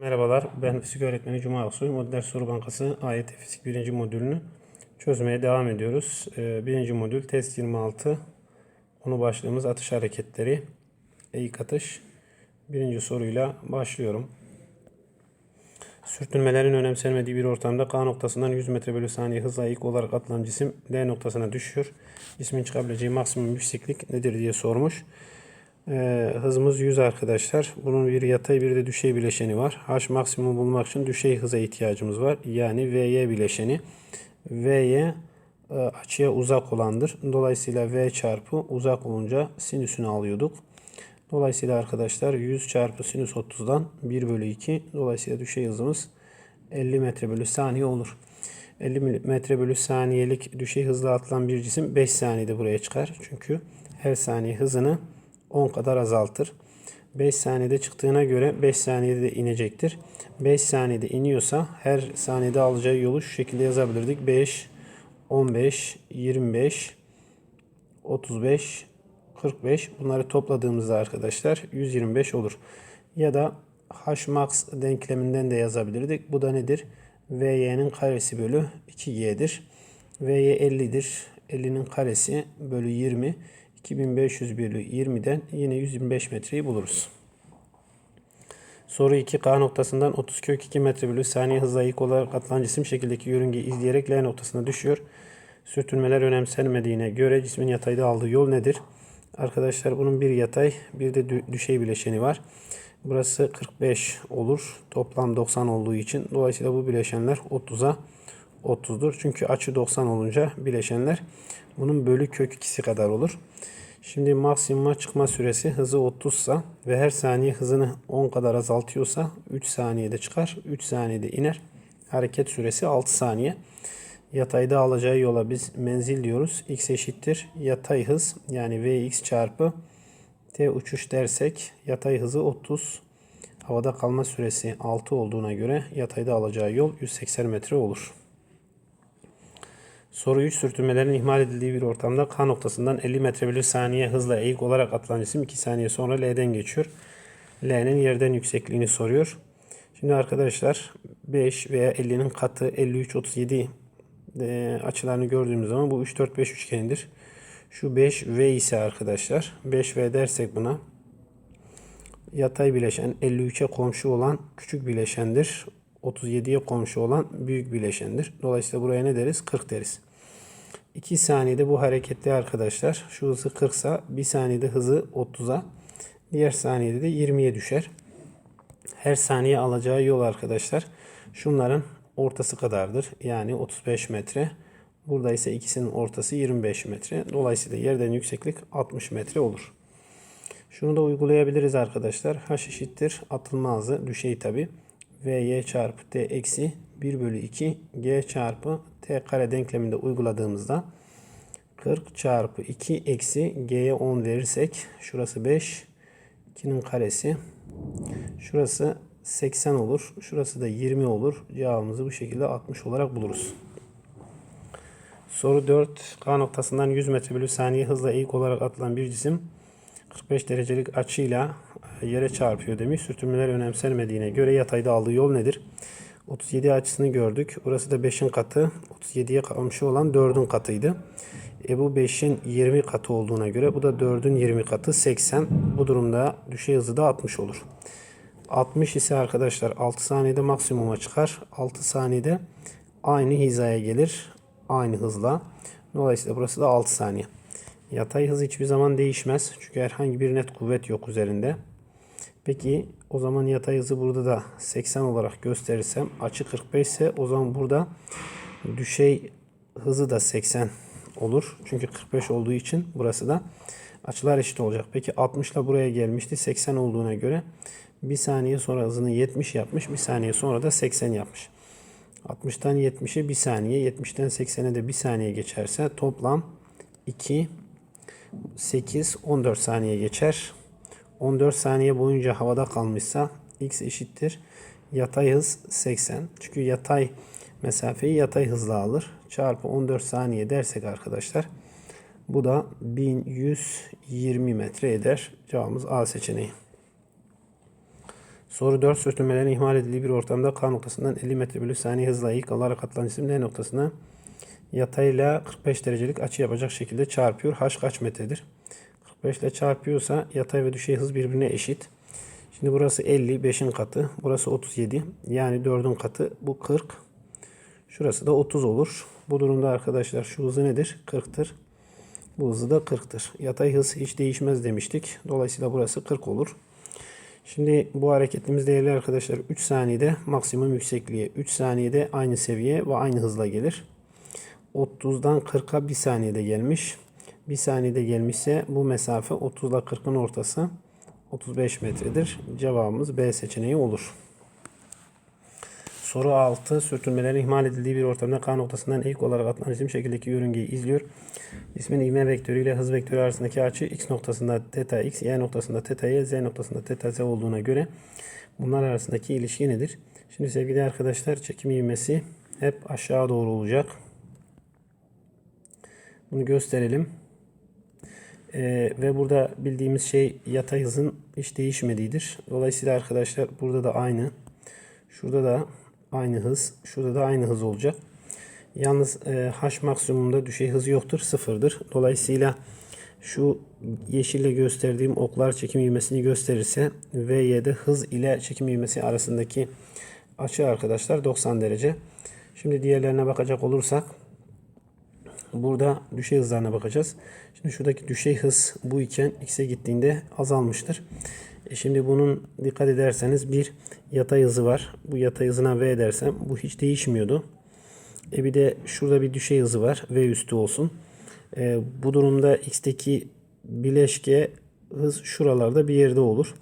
Merhabalar, ben fizik öğretmeni Cuma Aksoy. Modüler Soru Bankası AYT Fizik 1. modülünü çözmeye devam ediyoruz. Ee, Birinci modül test 26. Konu başlığımız atış hareketleri. Eğik atış. Birinci soruyla başlıyorum. Sürtünmelerin önemsenmediği bir ortamda K noktasından 100 metre bölü saniye hızla eğik olarak atılan cisim L noktasına düşüyor. Cismin çıkabileceği maksimum yükseklik nedir diye sormuş. Ee, hızımız 100 arkadaşlar. Bunun bir yatay bir de düşey bileşeni var. H maksimum bulmak için düşey hıza ihtiyacımız var. Yani Vy bileşeni. Vy e, açıya uzak olandır. Dolayısıyla V çarpı uzak olunca sinüsünü alıyorduk. Dolayısıyla arkadaşlar 100 çarpı sinüs 30'dan 1 bölü 2. Dolayısıyla düşey hızımız 50 metre bölü saniye olur. 50 metre bölü saniyelik düşey hızla atılan bir cisim 5 saniyede buraya çıkar. Çünkü her saniye hızını 10 kadar azaltır. 5 saniyede çıktığına göre 5 saniyede de inecektir. 5 saniyede iniyorsa her saniyede alacağı yolu şu şekilde yazabilirdik. 5, 15, 25, 35, 45 bunları topladığımızda arkadaşlar 125 olur. Ya da H max denkleminden de yazabilirdik. Bu da nedir? Vy'nin karesi bölü 2y'dir. Vy 50'dir. 50'nin karesi bölü 20. 2500 bölü 20'den yine 125 metreyi buluruz. Soru 2 K noktasından 30 kök 2 metre bölü saniye hızla ilk olarak atılan cisim şekildeki yörüngeyi izleyerek L noktasına düşüyor. Sürtünmeler önemsenmediğine göre cismin yatayda aldığı yol nedir? Arkadaşlar bunun bir yatay bir de düşey bileşeni var. Burası 45 olur. Toplam 90 olduğu için. Dolayısıyla bu bileşenler 30'a 30'dur. Çünkü açı 90 olunca bileşenler bunun bölü kök ikisi kadar olur. Şimdi maksimuma çıkma süresi hızı 30 sa ve her saniye hızını 10 kadar azaltıyorsa 3 saniyede çıkar. 3 saniyede iner. Hareket süresi 6 saniye. Yatayda alacağı yola biz menzil diyoruz. X eşittir. Yatay hız yani Vx çarpı T uçuş dersek yatay hızı 30. Havada kalma süresi 6 olduğuna göre yatayda alacağı yol 180 metre olur. Soru 3 sürtünmelerin ihmal edildiği bir ortamda K noktasından 50 metre bölü saniye hızla eğik olarak atılan cisim 2 saniye sonra L'den geçiyor. L'nin yerden yüksekliğini soruyor. Şimdi arkadaşlar 5 veya 50'nin katı 53, 37 e, açılarını gördüğümüz zaman bu 3, 4, 5 üçgenidir. Şu 5 V ise arkadaşlar 5 V dersek buna yatay bileşen 53'e komşu olan küçük bileşendir. 37'ye komşu olan büyük bileşendir. Dolayısıyla buraya ne deriz? 40 deriz. 2 saniyede bu hareketli arkadaşlar. Şu hızı 40 sa 1 saniyede hızı 30'a. Diğer saniyede de 20'ye düşer. Her saniye alacağı yol arkadaşlar. Şunların ortası kadardır. Yani 35 metre. Burada ise ikisinin ortası 25 metre. Dolayısıyla yerden yükseklik 60 metre olur. Şunu da uygulayabiliriz arkadaşlar. H eşittir atılma hızı düşey tabi. Vy çarpı t eksi 1 bölü 2 g çarpı t kare denkleminde uyguladığımızda 40 çarpı 2 eksi g'ye 10 verirsek şurası 5 2'nin karesi şurası 80 olur. Şurası da 20 olur. Cevabımızı bu şekilde 60 olarak buluruz. Soru 4. K noktasından 100 metre bölü saniye hızla ilk olarak atılan bir cisim 45 derecelik açıyla yere çarpıyor demiş. Sürtünmeler önemsenmediğine göre yatayda aldığı yol nedir? 37 açısını gördük. Burası da 5'in katı. 37'ye komşu olan 4'ün katıydı. E bu 5'in 20 katı olduğuna göre bu da 4'ün 20 katı 80. Bu durumda düşey hızı da 60 olur. 60 ise arkadaşlar 6 saniyede maksimuma çıkar. 6 saniyede aynı hizaya gelir. Aynı hızla. Dolayısıyla burası da 6 saniye. Yatay hız hiçbir zaman değişmez. Çünkü herhangi bir net kuvvet yok üzerinde. Peki o zaman yatay hızı burada da 80 olarak gösterirsem açı 45 ise o zaman burada düşey hızı da 80 olur. Çünkü 45 olduğu için burası da açılar eşit olacak. Peki 60 ile buraya gelmişti. 80 olduğuna göre bir saniye sonra hızını 70 yapmış. Bir saniye sonra da 80 yapmış. 60'tan 70'e bir saniye. 70'ten 80'e de bir saniye geçerse toplam 2 8 14 saniye geçer. 14 saniye boyunca havada kalmışsa x eşittir. Yatay hız 80. Çünkü yatay mesafeyi yatay hızla alır. Çarpı 14 saniye dersek arkadaşlar. Bu da 1120 metre eder. Cevabımız A seçeneği. Soru 4. Sürtünmelerin ihmal edildiği bir ortamda K noktasından 50 metre bölü saniye hızla ilk olarak atılan cisim L noktasına yatayla 45 derecelik açı yapacak şekilde çarpıyor. H kaç metredir? 45 ile çarpıyorsa yatay ve düşey hız birbirine eşit. Şimdi burası 50, 5'in katı. Burası 37. Yani 4'ün katı. Bu 40. Şurası da 30 olur. Bu durumda arkadaşlar şu hızı nedir? 40'tır. Bu hızı da 40'tır. Yatay hız hiç değişmez demiştik. Dolayısıyla burası 40 olur. Şimdi bu hareketimiz değerli arkadaşlar 3 saniyede maksimum yüksekliğe, 3 saniyede aynı seviye ve aynı hızla gelir. 30'dan 40'a 1 saniyede gelmiş bir saniyede gelmişse bu mesafe 30 ile 40'ın ortası 35 metredir. Cevabımız B seçeneği olur. Soru 6. Sürtünmelerin ihmal edildiği bir ortamda K noktasından ilk olarak atılan cisim şekildeki yörüngeyi izliyor. İsmin ivme vektörü ile hız vektörü arasındaki açı x noktasında teta x, y noktasında teta y, z noktasında teta z olduğuna göre bunlar arasındaki ilişki nedir? Şimdi sevgili arkadaşlar çekim ivmesi hep aşağı doğru olacak. Bunu gösterelim. Ee, ve burada bildiğimiz şey yatay hızın hiç değişmediğidir. Dolayısıyla arkadaşlar burada da aynı. Şurada da aynı hız. Şurada da aynı hız olacak. Yalnız e, H maksimumda düşey hız yoktur. Sıfırdır. Dolayısıyla şu yeşille gösterdiğim oklar çekim ivmesini gösterirse VY'de hız ile çekim ivmesi arasındaki açı arkadaşlar 90 derece. Şimdi diğerlerine bakacak olursak burada düşey hızlarına bakacağız. Şimdi şuradaki düşey hız bu iken x'e gittiğinde azalmıştır. E şimdi bunun dikkat ederseniz bir yatay hızı var. Bu yatay hızına v dersem bu hiç değişmiyordu. E bir de şurada bir düşey hızı var. V üstü olsun. E bu durumda x'teki bileşke hız şuralarda bir yerde olur.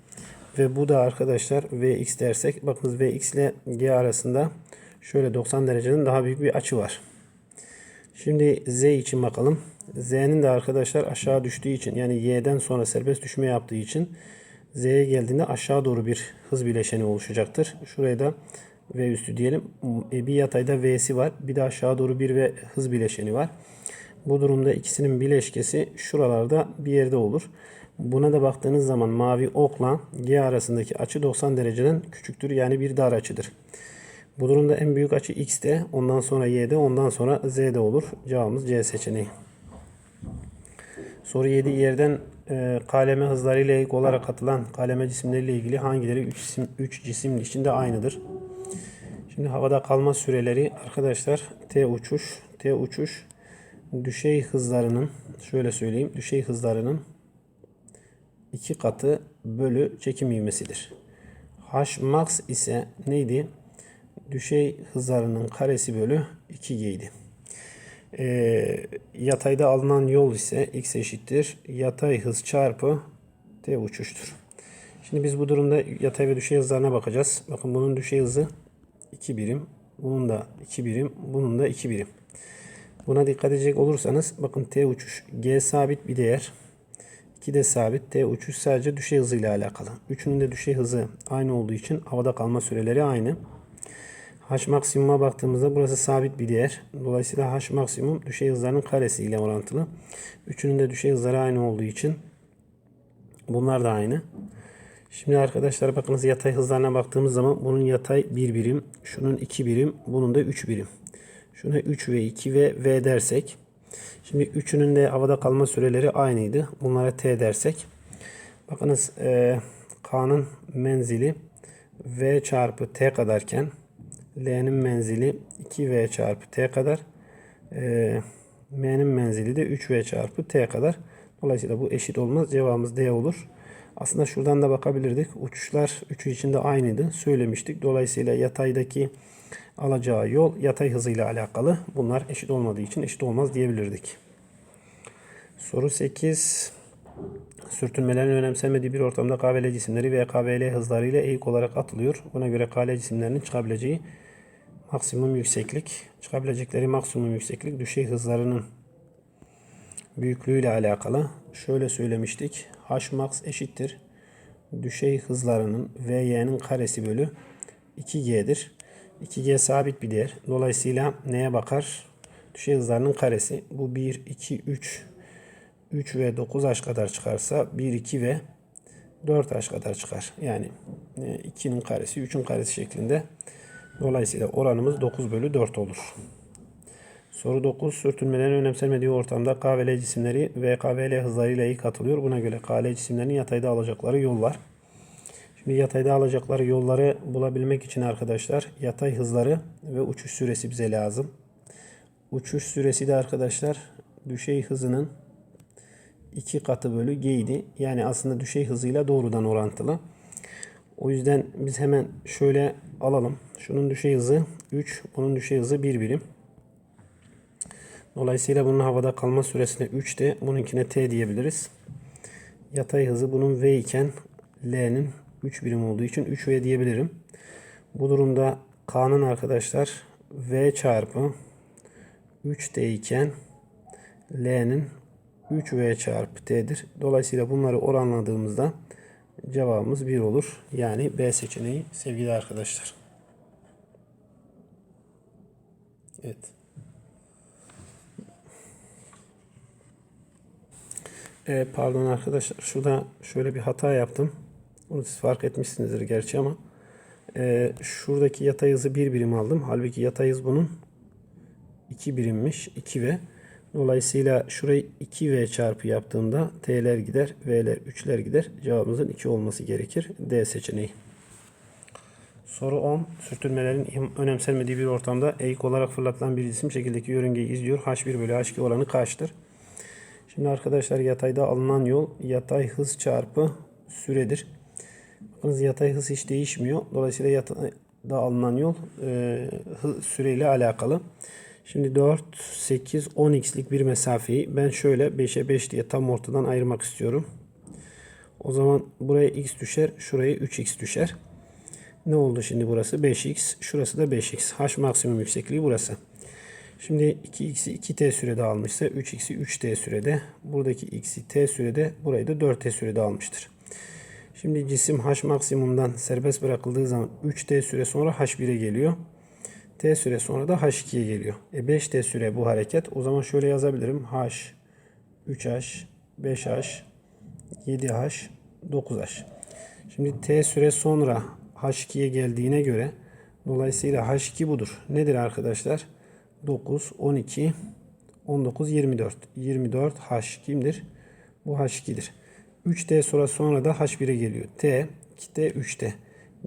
Ve bu da arkadaşlar Vx dersek bakınız Vx ile G arasında şöyle 90 derecenin daha büyük bir açı var. Şimdi Z için bakalım. Z'nin de arkadaşlar aşağı düştüğü için yani Y'den sonra serbest düşme yaptığı için Z'ye geldiğinde aşağı doğru bir hız bileşeni oluşacaktır. Şuraya da V üstü diyelim. E, bir yatayda V'si var. Bir de aşağı doğru bir V hız bileşeni var. Bu durumda ikisinin bileşkesi şuralarda bir yerde olur. Buna da baktığınız zaman mavi okla G arasındaki açı 90 dereceden küçüktür. Yani bir dar açıdır. Bu durumda en büyük açı X'te, ondan sonra Y'de, ondan sonra Z'de olur. Cevabımız C seçeneği. Soru 7 yerden e, kaleme hızlarıyla ilk olarak atılan kaleme cisimleriyle ilgili hangileri 3 cisim, 3 cisim içinde aynıdır? Şimdi havada kalma süreleri arkadaşlar T uçuş, T uçuş düşey hızlarının şöyle söyleyeyim düşey hızlarının iki katı bölü çekim ivmesidir. H max ise neydi? Düşey hızlarının karesi bölü 2G idi. E, yatayda alınan yol ise x eşittir. Yatay hız çarpı t uçuştur. Şimdi biz bu durumda yatay ve düşey hızlarına bakacağız. Bakın bunun düşey hızı 2 birim. Bunun da 2 birim. Bunun da 2 birim. Buna dikkat edecek olursanız bakın t uçuş g sabit bir değer. 2 de sabit. T uçuş sadece düşey hızıyla alakalı. Üçünün de düşey hızı aynı olduğu için havada kalma süreleri aynı. H maksimuma baktığımızda burası sabit bir değer. Dolayısıyla H maksimum düşey hızlarının karesi ile orantılı. Üçünün de düşey hızları aynı olduğu için bunlar da aynı. Şimdi arkadaşlar bakınız yatay hızlarına baktığımız zaman bunun yatay 1 birim, şunun 2 birim, bunun da 3 birim. Şuna 3 ve 2 ve V dersek. Şimdi üçünün de havada kalma süreleri aynıydı. Bunlara T dersek. Bakınız e, K'nın menzili V çarpı T kadarken L'nin menzili 2V çarpı T kadar. E, M'nin menzili de 3V çarpı T kadar. Dolayısıyla bu eşit olmaz. Cevabımız D olur. Aslında şuradan da bakabilirdik. Uçuşlar üçü içinde aynıydı. Söylemiştik. Dolayısıyla yataydaki alacağı yol yatay hızıyla alakalı. Bunlar eşit olmadığı için eşit olmaz diyebilirdik. Soru 8. Sürtünmelerin önemsenmediği bir ortamda KVL cisimleri ve KVL hızlarıyla eğik olarak atılıyor. Buna göre KL cisimlerinin çıkabileceği maksimum yükseklik, çıkabilecekleri maksimum yükseklik düşey hızlarının büyüklüğüyle alakalı. Şöyle söylemiştik. H max eşittir. Düşey hızlarının VY'nin karesi bölü 2G'dir. 2G sabit bir değer. Dolayısıyla neye bakar? Düşey hızlarının karesi. Bu 1, 2, 3, 3 ve 9H kadar çıkarsa 1, 2 ve 4h kadar çıkar. Yani 2'nin karesi 3'ün karesi şeklinde. Dolayısıyla oranımız 9 bölü 4 olur. Soru 9. Sürtünmelerin önemsenmediği ortamda K ve L cisimleri V, ve L hızlarıyla iyi katılıyor. Buna göre K, L cisimlerinin yatayda alacakları yol var. Şimdi yatayda alacakları yolları bulabilmek için arkadaşlar yatay hızları ve uçuş süresi bize lazım. Uçuş süresi de arkadaşlar düşey hızının 2 katı bölü g idi. Yani aslında düşey hızıyla doğrudan orantılı. O yüzden biz hemen şöyle alalım. Şunun düşey hızı 3, bunun düşey hızı 1 birim. Dolayısıyla bunun havada kalma süresine 3 de bununkine t diyebiliriz. Yatay hızı bunun v iken l'nin 3 birim olduğu için 3v diyebilirim. Bu durumda k'nın arkadaşlar v çarpı 3d iken l'nin 3v çarpı t'dir. Dolayısıyla bunları oranladığımızda cevabımız 1 olur. Yani B seçeneği sevgili arkadaşlar. Evet. E, pardon arkadaşlar. Şurada şöyle bir hata yaptım. Bunu siz fark etmişsinizdir gerçi ama e, şuradaki yatay hızı bir birim aldım. Halbuki yatay hız bunun 2 birimmiş. 2V. Dolayısıyla şurayı 2V çarpı yaptığımda T'ler gider, V'ler 3'ler gider. Cevabımızın 2 olması gerekir. D seçeneği. Soru 10. Sürtünmelerin önemsenmediği bir ortamda eğik olarak fırlatılan bir cisim şekildeki yörüngeyi izliyor. H1 bölü H2 oranı kaçtır? Şimdi arkadaşlar yatayda alınan yol yatay hız çarpı süredir. Bakınız yatay hız hiç değişmiyor. Dolayısıyla yatayda alınan yol e, süreyle alakalı. Şimdi 4, 8, 10x'lik bir mesafeyi ben şöyle 5'e 5 diye tam ortadan ayırmak istiyorum. O zaman buraya x düşer. Şuraya 3x düşer. Ne oldu şimdi burası? 5x. Şurası da 5x. H maksimum yüksekliği burası. Şimdi 2x'i 2t sürede almışsa 3x'i 3t sürede. Buradaki x'i t sürede. Burayı da 4t sürede almıştır. Şimdi cisim h maksimumdan serbest bırakıldığı zaman 3t süre sonra h1'e geliyor. T süre sonra da H2'ye geliyor. E 5T süre bu hareket. O zaman şöyle yazabilirim. H, 3H, 5H, 7H, 9H. Şimdi T süre sonra H2'ye geldiğine göre dolayısıyla H2 budur. Nedir arkadaşlar? 9, 12, 19, 24. 24 H kimdir? Bu H2'dir. 3T sonra sonra da H1'e geliyor. T, 2T, 3T.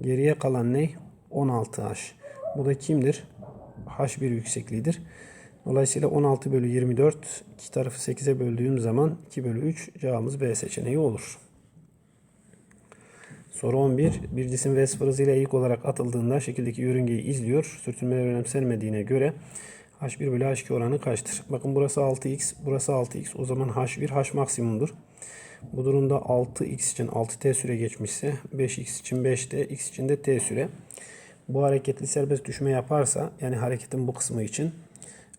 Geriye kalan ne? 16H. Bu da kimdir? H1 yüksekliğidir. Dolayısıyla 16 bölü 24 iki tarafı 8'e böldüğüm zaman 2 bölü 3 cevabımız B seçeneği olur. Soru 11. Bir cisim V sıfır hızıyla ilk olarak atıldığında şekildeki yörüngeyi izliyor. Sürtünmeler önemsenmediğine göre H1 bölü H2 oranı kaçtır? Bakın burası 6x, burası 6x. O zaman H1 H maksimumdur. Bu durumda 6x için 6t süre geçmişse 5x için 5t, x için de t süre bu hareketli serbest düşme yaparsa yani hareketin bu kısmı için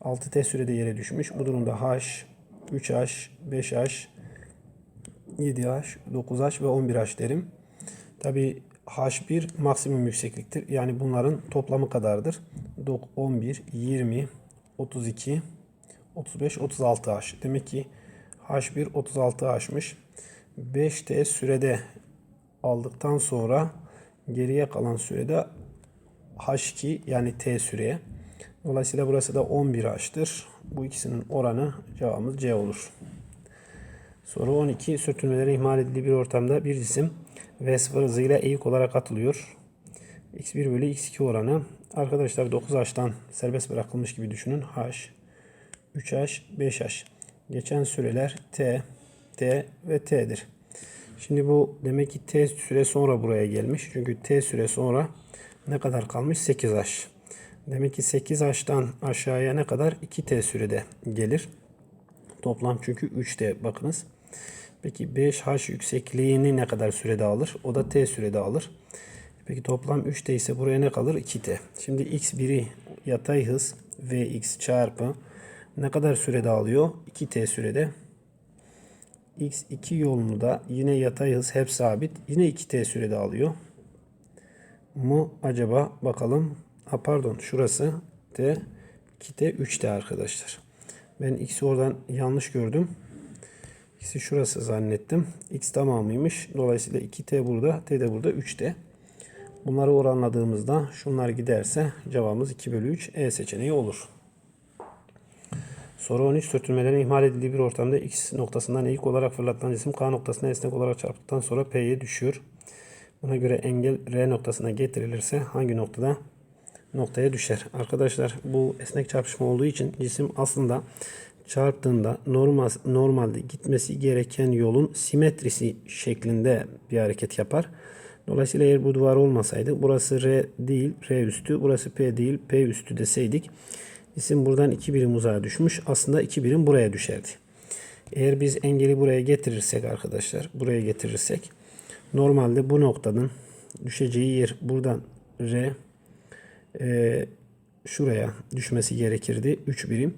6t sürede yere düşmüş. Bu durumda h, 3h, 5h, 7h, 9h ve 11h derim. Tabi h1 maksimum yüksekliktir. Yani bunların toplamı kadardır. 11, 20, 32, 35, 36h. Demek ki h1 36h'mış. 5t sürede aldıktan sonra geriye kalan sürede H2 yani T süreye. Dolayısıyla burası da 11H'tır. Bu ikisinin oranı cevabımız C olur. Soru 12. Sürtünmeleri ihmal edildiği bir ortamda bir cisim V0 hızıyla eğik olarak atılıyor. X1 bölü X2 oranı. Arkadaşlar 9H'tan serbest bırakılmış gibi düşünün. H, 3H, 5H. Geçen süreler T, T ve T'dir. Şimdi bu demek ki T süre sonra buraya gelmiş. Çünkü T süre sonra ne kadar kalmış? 8H. Demek ki 8H'tan aşağıya ne kadar? 2T sürede gelir. Toplam çünkü 3T bakınız. Peki 5H yüksekliğini ne kadar sürede alır? O da T sürede alır. Peki toplam 3T ise buraya ne kalır? 2T. Şimdi X1'i yatay hız Vx çarpı ne kadar sürede alıyor? 2T sürede. X2 yolunu da yine yatay hız hep sabit. Yine 2T sürede alıyor mu acaba bakalım. Ha pardon şurası T 2T 3T arkadaşlar. Ben X'i oradan yanlış gördüm. X'i şurası zannettim. X tamamıymış. Dolayısıyla 2T burada. T de burada 3T. Bunları oranladığımızda şunlar giderse cevabımız 2 bölü 3 E seçeneği olur. Soru 13 sürtünmelerin ihmal edildiği bir ortamda X noktasından eğik olarak fırlatılan cisim K noktasına esnek olarak çarptıktan sonra P'ye düşüyor. Buna göre engel R noktasına getirilirse hangi noktada noktaya düşer? Arkadaşlar bu esnek çarpışma olduğu için cisim aslında çarptığında normal normalde gitmesi gereken yolun simetrisi şeklinde bir hareket yapar. Dolayısıyla eğer bu duvar olmasaydı burası R değil R üstü burası P değil P üstü deseydik cisim buradan 2 birim uzağa düşmüş. Aslında 2 birim buraya düşerdi. Eğer biz engeli buraya getirirsek arkadaşlar buraya getirirsek normalde bu noktanın düşeceği yer buradan R e, şuraya düşmesi gerekirdi 3 birim.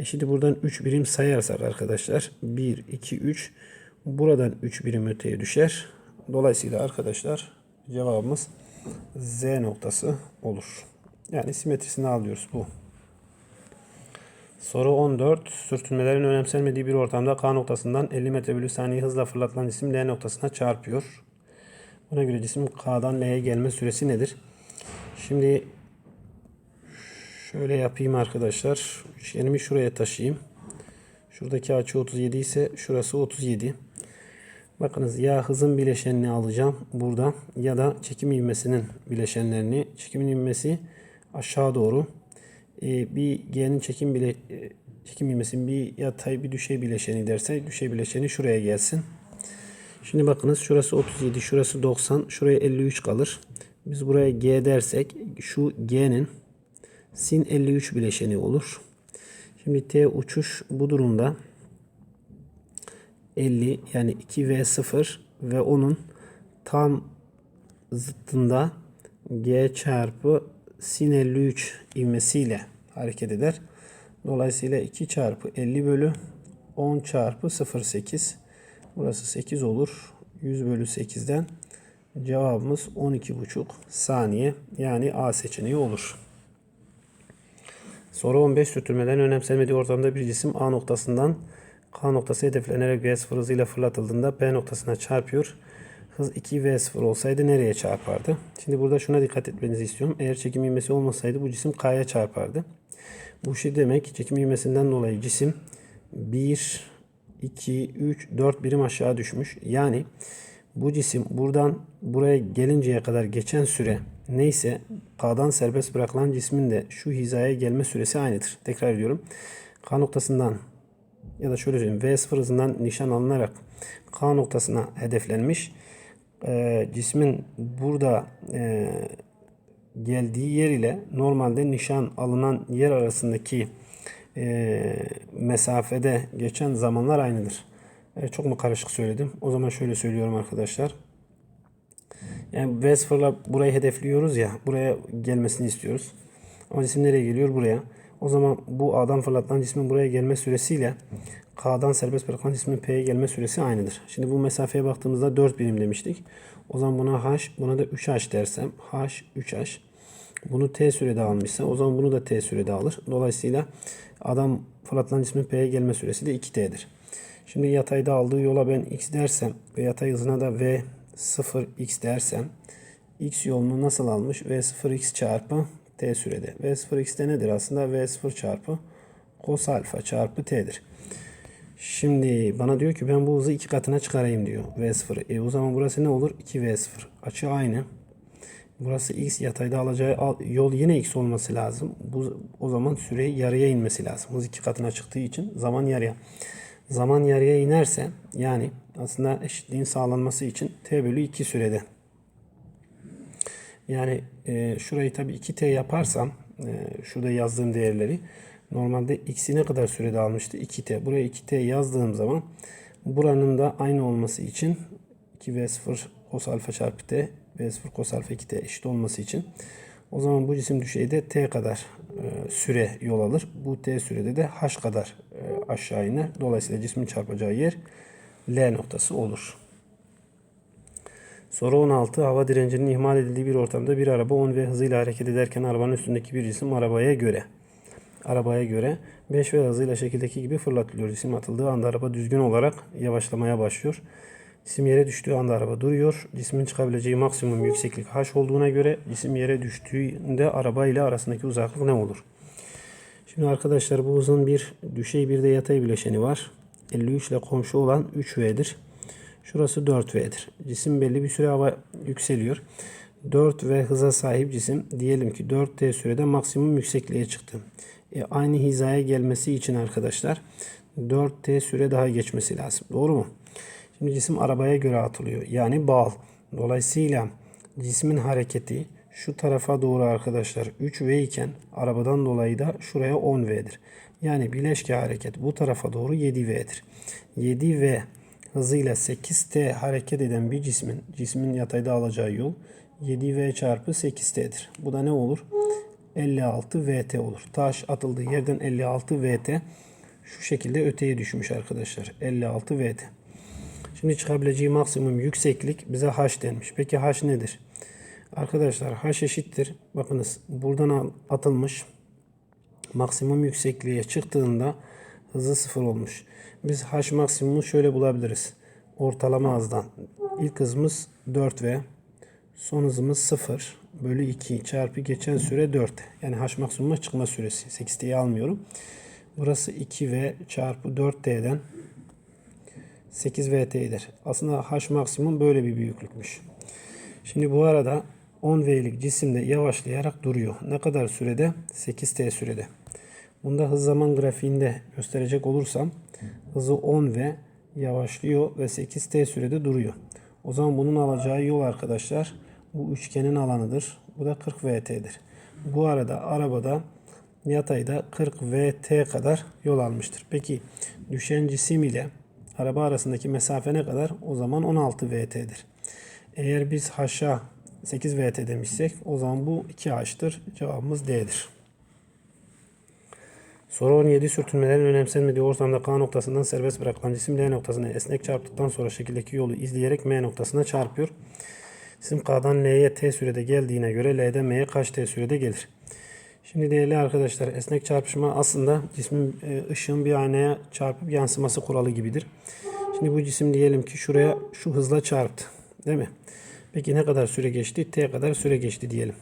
E şimdi buradan 3 birim sayarsak arkadaşlar 1, 2, 3 buradan 3 birim öteye düşer. Dolayısıyla arkadaşlar cevabımız Z noktası olur. Yani simetrisini alıyoruz bu. Soru 14. Sürtünmelerin önemsenmediği bir ortamda K noktasından 50 metre bölü saniye hızla fırlatılan cisim L noktasına çarpıyor. Buna göre cisim K'dan L'ye gelme süresi nedir? Şimdi şöyle yapayım arkadaşlar. Üçgenimi şuraya taşıyayım. Şuradaki açı 37 ise şurası 37. Bakınız ya hızın bileşenini alacağım burada ya da çekim ivmesinin bileşenlerini. Çekimin ivmesi aşağı doğru. Ee, bir G'nin çekim bile e, çekim ivmesinin bir yatay bir düşey bileşeni derse düşey bileşeni şuraya gelsin. Şimdi bakınız şurası 37, şurası 90, şuraya 53 kalır. Biz buraya G dersek şu G'nin sin 53 bileşeni olur. Şimdi T uçuş bu durumda 50 yani 2V0 ve onun tam zıttında G çarpı sin 53 ivmesiyle hareket eder. Dolayısıyla 2 çarpı 50 bölü 10 çarpı 0,8 burası 8 olur. 100 bölü 8'den cevabımız 12,5 saniye yani A seçeneği olur. Soru 15 sürtünmelerin önemsenmediği ortamda bir cisim A noktasından K noktası hedeflenerek V0 hızıyla fırlatıldığında B noktasına çarpıyor. Hız 2V0 olsaydı nereye çarpardı? Şimdi burada şuna dikkat etmenizi istiyorum. Eğer çekim ivmesi olmasaydı bu cisim K'ya çarpardı. Bu şey demek çekim ivmesinden dolayı cisim 1, 2, 3, 4 birim aşağı düşmüş. Yani bu cisim buradan buraya gelinceye kadar geçen süre neyse K'dan serbest bırakılan cismin de şu hizaya gelme süresi aynıdır. Tekrar ediyorum. K noktasından ya da şöyle söyleyeyim V0 hızından nişan alınarak K noktasına hedeflenmiş. E, cismin burada e, geldiği yer ile normalde nişan alınan yer arasındaki e, mesafede geçen zamanlar aynıdır. E, çok mu karışık söyledim? O zaman şöyle söylüyorum arkadaşlar. Yani V0'la burayı hedefliyoruz ya. Buraya gelmesini istiyoruz. Ama cisim nereye geliyor? Buraya. O zaman bu A'dan fırlatılan cismin buraya gelme süresiyle K'dan serbest bırakılan cismin P'ye gelme süresi aynıdır. Şimdi bu mesafeye baktığımızda 4 birim demiştik. O zaman buna H, buna da 3H dersem H, 3H. Bunu T sürede almışsa o zaman bunu da T sürede alır. Dolayısıyla adam fırlatılan cismin P'ye gelme süresi de 2T'dir. Şimdi yatayda aldığı yola ben X dersem ve yatay hızına da V 0X dersem X yolunu nasıl almış? V 0X çarpı T sürede. V 0X de nedir aslında? V 0 çarpı cos alfa çarpı T'dir. Şimdi bana diyor ki ben bu hızı iki katına çıkarayım diyor. V0. E o zaman burası ne olur? 2V0. Açı aynı. Burası x yatayda alacağı yol yine x olması lazım. Bu o zaman süre yarıya inmesi lazım. Hız iki katına çıktığı için zaman yarıya. Zaman yarıya inerse yani aslında eşitliğin sağlanması için t bölü 2 sürede. Yani e, şurayı tabii 2t yaparsam e, şurada yazdığım değerleri Normalde x'i ne kadar sürede almıştı? 2t. Buraya 2t yazdığım zaman buranın da aynı olması için 2v0 cos alfa çarpı t v0 cos alfa 2t eşit olması için o zaman bu cisim düşeyde t kadar e, süre yol alır. Bu t sürede de h kadar e, aşağı iner. Dolayısıyla cismin çarpacağı yer L noktası olur. Soru 16. Hava direncinin ihmal edildiği bir ortamda bir araba 10 v hızıyla hareket ederken arabanın üstündeki bir cisim arabaya göre arabaya göre 5 V hızıyla şekildeki gibi fırlatılıyor. Cisim atıldığı anda araba düzgün olarak yavaşlamaya başlıyor. Cisim yere düştüğü anda araba duruyor. Cismin çıkabileceği maksimum yükseklik h olduğuna göre cisim yere düştüğünde araba ile arasındaki uzaklık ne olur? Şimdi arkadaşlar bu hızın bir düşey bir de yatay bileşeni var. 53 ile komşu olan 3V'dir. Şurası 4V'dir. Cisim belli bir süre hava yükseliyor. 4V hıza sahip cisim diyelim ki 4T sürede maksimum yüksekliğe çıktı. E, aynı hizaya gelmesi için arkadaşlar 4T süre daha geçmesi lazım. Doğru mu? Şimdi cisim arabaya göre atılıyor. Yani bağıl. Dolayısıyla cismin hareketi şu tarafa doğru arkadaşlar 3V iken arabadan dolayı da şuraya 10V'dir. Yani bileşke hareket bu tarafa doğru 7V'dir. 7V hızıyla 8T hareket eden bir cismin cismin yatayda alacağı yol 7V çarpı 8T'dir. Bu da ne olur? 56 VT olur. Taş atıldığı yerden 56 VT şu şekilde öteye düşmüş arkadaşlar. 56 VT. Şimdi çıkabileceği maksimum yükseklik bize h denmiş. Peki h nedir? Arkadaşlar h eşittir. Bakınız buradan atılmış. Maksimum yüksekliğe çıktığında hızı sıfır olmuş. Biz h maksimumu şöyle bulabiliriz. Ortalama hızdan. İlk hızımız 4v. Son hızımız 0 bölü 2 çarpı geçen süre 4. Yani h maksimuma çıkma süresi. 8t'yi almıyorum. Burası 2v çarpı 4t'den 8 VT eder. Aslında H maksimum böyle bir büyüklükmüş. Şimdi bu arada 10 V'lik cisimde yavaşlayarak duruyor. Ne kadar sürede? 8T sürede. Bunda hız zaman grafiğinde gösterecek olursam hızı 10 V yavaşlıyor ve 8T sürede duruyor. O zaman bunun alacağı yol arkadaşlar bu üçgenin alanıdır. Bu da 40 VT'dir. Bu arada arabada yatayda 40 VT kadar yol almıştır. Peki düşen cisim ile araba arasındaki mesafe ne kadar? O zaman 16 VT'dir. Eğer biz H'a 8 VT demişsek o zaman bu 2H'tır. Cevabımız D'dir. Soru 17 sürtünmelerin önemsenmediği ortamda K noktasından serbest bırakılan cisim L noktasına esnek çarptıktan sonra şekildeki yolu izleyerek M noktasına çarpıyor. Cisim K'dan L'ye T sürede geldiğine göre L'den M'ye kaç T sürede gelir? Şimdi değerli arkadaşlar esnek çarpışma aslında cismin e, ışığın bir aynaya çarpıp yansıması kuralı gibidir. Şimdi bu cisim diyelim ki şuraya şu hızla çarptı. Değil mi? Peki ne kadar süre geçti? T kadar süre geçti diyelim.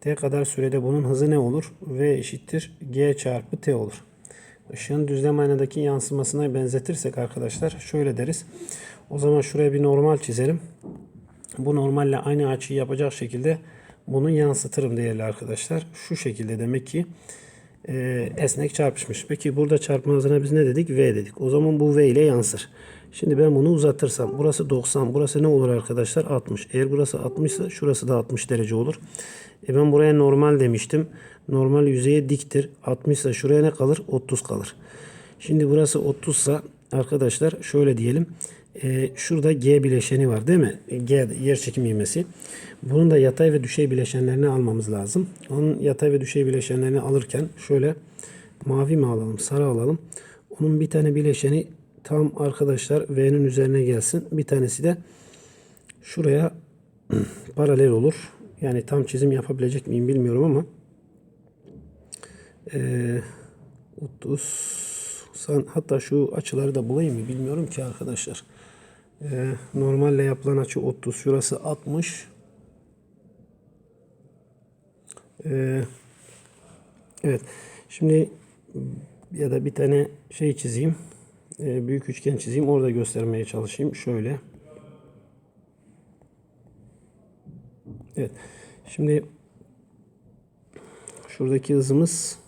T kadar sürede bunun hızı ne olur? V eşittir G çarpı T olur. Işığın düzlem aynadaki yansımasına benzetirsek arkadaşlar şöyle deriz. O zaman şuraya bir normal çizelim. Bu normalle aynı açıyı yapacak şekilde bunu yansıtırım değerli arkadaşlar. Şu şekilde demek ki e, esnek çarpışmış. Peki burada çarpma hızına biz ne dedik? V dedik. O zaman bu V ile yansır. Şimdi ben bunu uzatırsam burası 90 burası ne olur arkadaşlar 60 eğer burası 60 ise şurası da 60 derece olur e ben buraya normal demiştim normal yüzeye diktir 60 ise şuraya ne kalır 30 kalır şimdi burası 30 ise arkadaşlar şöyle diyelim e, şurada G bileşeni var değil mi G yer çekim ivmesi bunun da yatay ve düşey bileşenlerini almamız lazım onun yatay ve düşey bileşenlerini alırken şöyle mavi mi alalım sarı alalım onun bir tane bileşeni tam arkadaşlar V'nin üzerine gelsin. Bir tanesi de şuraya paralel olur. Yani tam çizim yapabilecek miyim bilmiyorum ama e, 30 hatta şu açıları da bulayım mı bilmiyorum ki arkadaşlar. E, normalle yapılan açı 30. Şurası 60. E, evet. Şimdi ya da bir tane şey çizeyim. E, büyük üçgen çizeyim. Orada göstermeye çalışayım. Şöyle. Evet. Şimdi şuradaki hızımız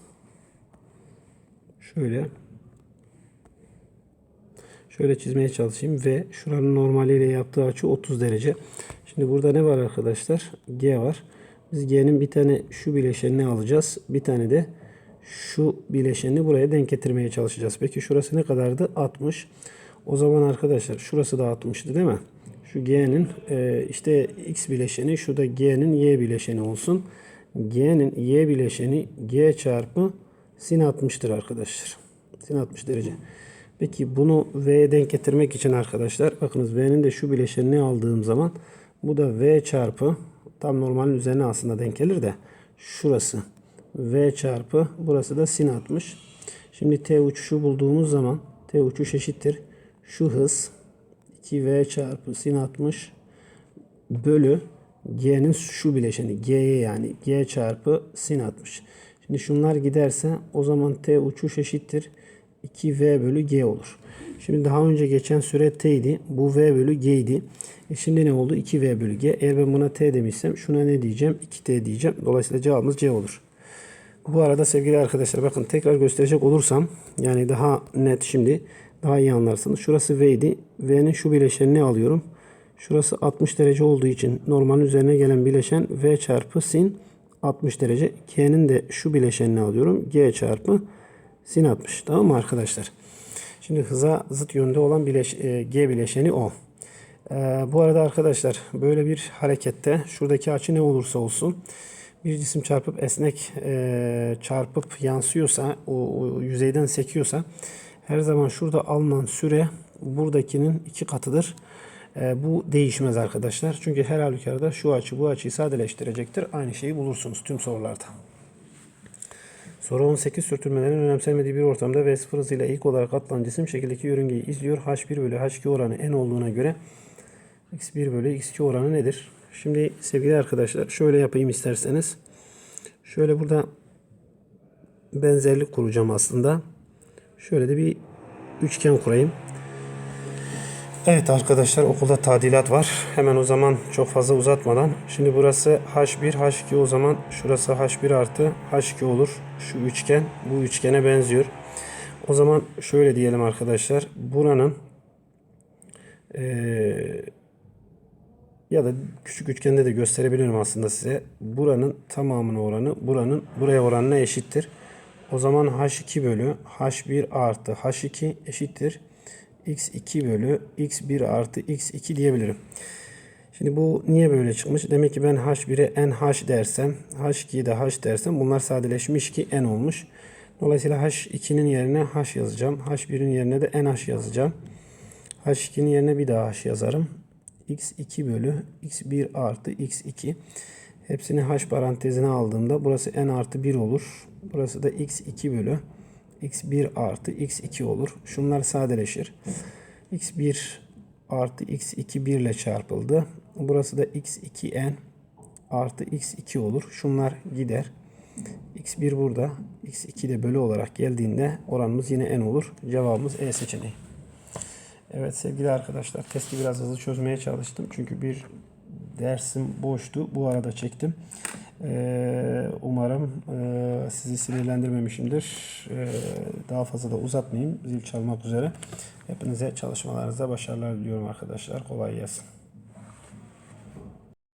şöyle. Şöyle çizmeye çalışayım ve şuranın normaliyle yaptığı açı 30 derece. Şimdi burada ne var arkadaşlar? G var. Biz G'nin bir tane şu bileşenini alacağız. Bir tane de şu bileşeni buraya denk getirmeye çalışacağız. Peki şurası ne kadardı? 60. O zaman arkadaşlar şurası da 60'tı değil mi? Şu G'nin e, işte X bileşeni şu da G'nin Y bileşeni olsun. G'nin Y bileşeni G çarpı sin 60'tır arkadaşlar. Sin 60 derece. Peki bunu V'ye denk getirmek için arkadaşlar bakınız V'nin de şu bileşenini aldığım zaman bu da V çarpı tam normalin üzerine aslında denk gelir de şurası V çarpı burası da sin 60. Şimdi T uçuşu bulduğumuz zaman T uçuş eşittir. Şu hız 2V çarpı sin 60 bölü G'nin şu bileşeni G'ye yani G çarpı sin 60. Şimdi şunlar giderse o zaman T uçuş eşittir. 2V bölü G olur. Şimdi daha önce geçen süre T idi. Bu V bölü G idi. E şimdi ne oldu? 2V bölü G. Eğer ben buna T demişsem şuna ne diyeceğim? 2T diyeceğim. Dolayısıyla cevabımız C olur. Bu arada sevgili arkadaşlar bakın tekrar gösterecek olursam yani daha net şimdi daha iyi anlarsınız. Şurası V idi. V'nin şu bileşenini alıyorum. Şurası 60 derece olduğu için normalin üzerine gelen bileşen V çarpı sin 60 derece. G'nin de şu bileşenini alıyorum. G çarpı sin 60. Tamam mı arkadaşlar? Şimdi hıza zıt yönde olan bileş, e, G bileşeni o. E, bu arada arkadaşlar böyle bir harekette şuradaki açı ne olursa olsun bir cisim çarpıp esnek e, çarpıp yansıyorsa o, o yüzeyden sekiyorsa her zaman şurada alınan süre buradakinin iki katıdır. E, bu değişmez arkadaşlar. Çünkü her halükarda şu açı bu açıyı sadeleştirecektir. Aynı şeyi bulursunuz tüm sorularda. Soru 18 sürtünmelerin önemsenmediği bir ortamda V0 hızıyla ilk olarak atılan cisim şekildeki yörüngeyi izliyor. H1 bölü H2 oranı n olduğuna göre x1 bölü x2 oranı nedir? Şimdi sevgili arkadaşlar şöyle yapayım isterseniz. Şöyle burada benzerlik kuracağım aslında. Şöyle de bir üçgen kurayım. Evet arkadaşlar okulda tadilat var. Hemen o zaman çok fazla uzatmadan. Şimdi burası H1, H2 o zaman şurası H1 artı H2 olur. Şu üçgen bu üçgene benziyor. O zaman şöyle diyelim arkadaşlar. Buranın eee ya da küçük üçgende de gösterebilirim aslında size. Buranın tamamının oranı buranın buraya oranına eşittir. O zaman H2 bölü H1 artı H2 eşittir. X2 bölü X1 artı X2 diyebilirim. Şimdi bu niye böyle çıkmış? Demek ki ben H1'e NH dersem, H2'ye de H dersem bunlar sadeleşmiş ki N olmuş. Dolayısıyla H2'nin yerine H yazacağım. H1'in yerine de NH yazacağım. H2'nin yerine bir daha H yazarım. X2 bölü X1 artı X2. Hepsini H parantezine aldığımda burası N artı 1 olur. Burası da X2 bölü X1 artı X2 olur. Şunlar sadeleşir. X1 artı X2 1 ile çarpıldı. Burası da X2N artı X2 olur. Şunlar gider. X1 burada. X2 de bölü olarak geldiğinde oranımız yine N olur. Cevabımız E seçeneği. Evet sevgili arkadaşlar testi biraz hızlı çözmeye çalıştım. Çünkü bir dersim boştu. Bu arada çektim. Ee, umarım e, sizi sinirlendirmemişimdir. Ee, daha fazla da uzatmayayım. Zil çalmak üzere. Hepinize çalışmalarınızda başarılar diliyorum arkadaşlar. Kolay gelsin.